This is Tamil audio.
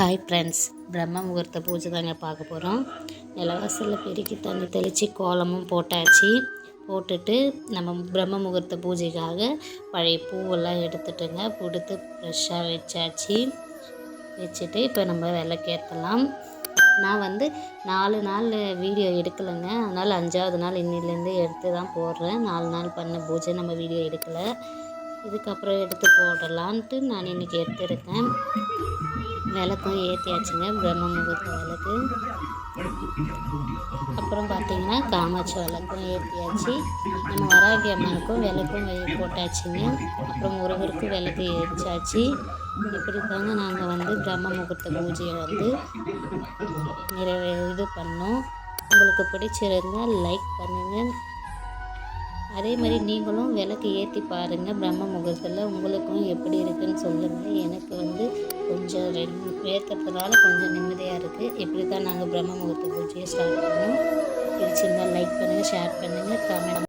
ஹாய் ஃப்ரெண்ட்ஸ் பிரம்ம முகூர்த்த பூஜை தாங்க பார்க்க போகிறோம் நிலவாசலில் பெருக்கி தண்ணி தெளித்து கோலமும் போட்டாச்சு. போட்டுட்டு நம்ம பிரம்ம முகூர்த்த பூஜைக்காக பழைய பூவெல்லாம் எடுத்துட்டுங்க. கொடுத்து ஃப்ரெஷ்ஷாக வச்சாச்சு. வச்சுட்டு இப்போ நம்ம விளக்கேற்றலாம் நான் வந்து நாலு நாள் வீடியோ எடுக்கலைங்க. அதனால் அஞ்சாவது நாள் இன்னிலேருந்து எடுத்து தான் போடுறேன். நாலு நாள் பண்ண பூஜை நம்ம வீடியோ எடுக்கலை. இதுக்கப்புறம் எடுத்து போடலான்ட்டு நான் இன்றைக்கி எடுத்துருக்கேன். விளக்கும் ஏற்றியாச்சுங்க பிரம்ம முகூர்த்த விளக்கு. அப்புறம் பார்த்திங்கன்னா காமாட்சி விளக்கும் ஏற்றியாச்சு நம்ம வராகி அம்மனுக்கும் விளக்கும் போட்டாச்சுங்க. அப்புறம் முருகருக்கும் விளக்கு ஏற்றாச்சு இப்படி தாங்க நாங்கள் வந்து பிரம்ம முகூர்த்த பூஜையை வந்து நிறைவே இது பண்ணோம். உங்களுக்கு பிடிச்சிருந்தால் லைக் பண்ணுங்கள் அதே மாதிரி நீங்களும் விளக்கு ஏற்றி பாருங்கள் பிரம்ம முகூர்த்தத்தில் உங்களுக்கும் எப்படி இருக்குன்னு சொல்லுங்கள் எனக்கு வந்து கொஞ்சம் ரெண்டு ஏற்றுறதுனால கொஞ்சம் நிம்மதியாக இருக்குது இப்படி தான் நாங்கள் பிரம்ம முகூர்த்த பூஜையை ஸ்டார்ட் பண்ணோம். பிடிச்சிருந்தால் லைக் பண்ணுங்கள் ஷேர் பண்ணுங்கள் கமெண்ட்